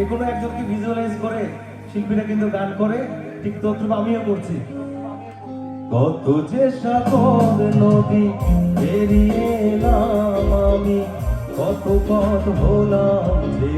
যে কোনো একজনকে ভিজুয়ালাইজ করে শিল্পীরা কিন্তু গান করে, ঠিক তত্রুপ আমিও করছি। কত যে সাগর নদী পেরিয়ে এলাম আমি, কত পথ হলাম যে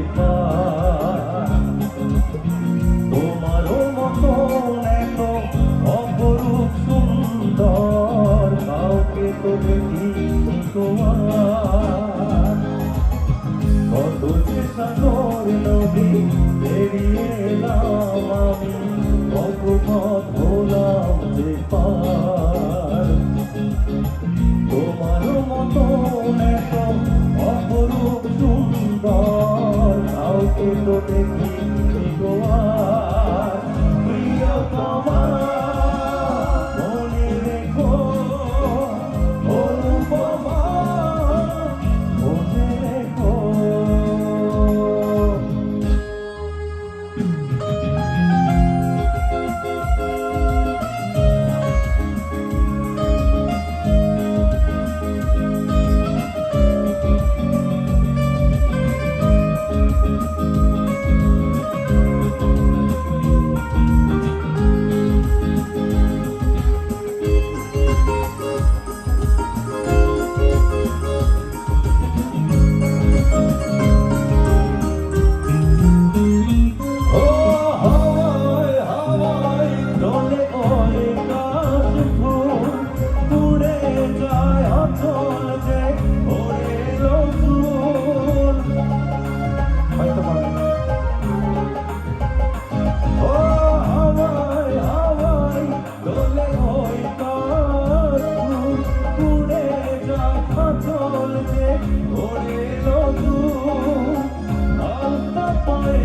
পারে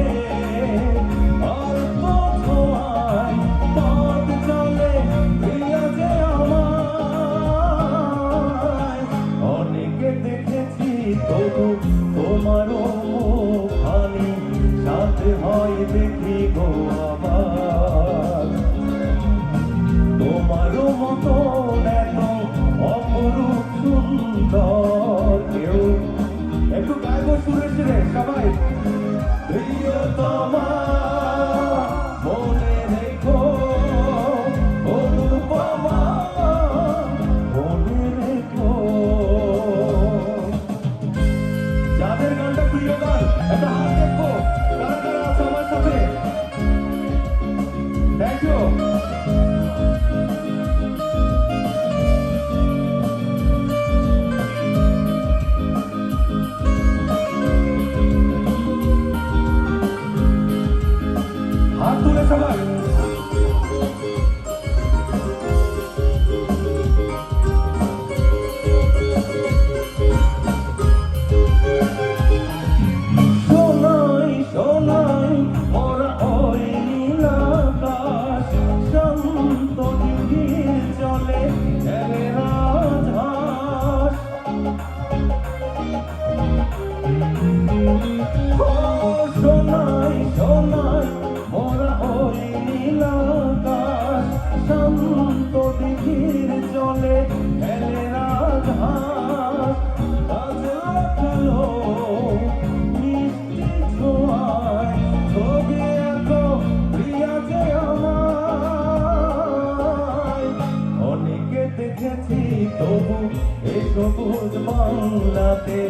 সবাই আছি তবু এ সবুজ বাংলাতে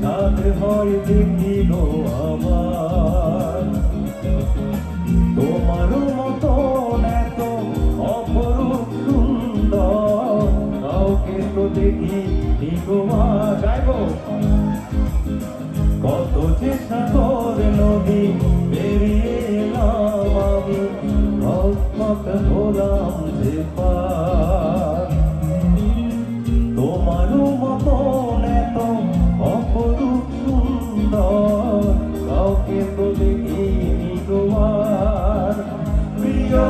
সাদ হয় দেখিল আমার। তোমার মতো এত অপরূপ সুন্দর, কাউকে তো দেখি নিগমা গাইব? কত যে সাগর নদী পেরিয়ে এলাম আমি ভক্ত যে পা থাকে বলে এই নিগোয়ার প্রিয়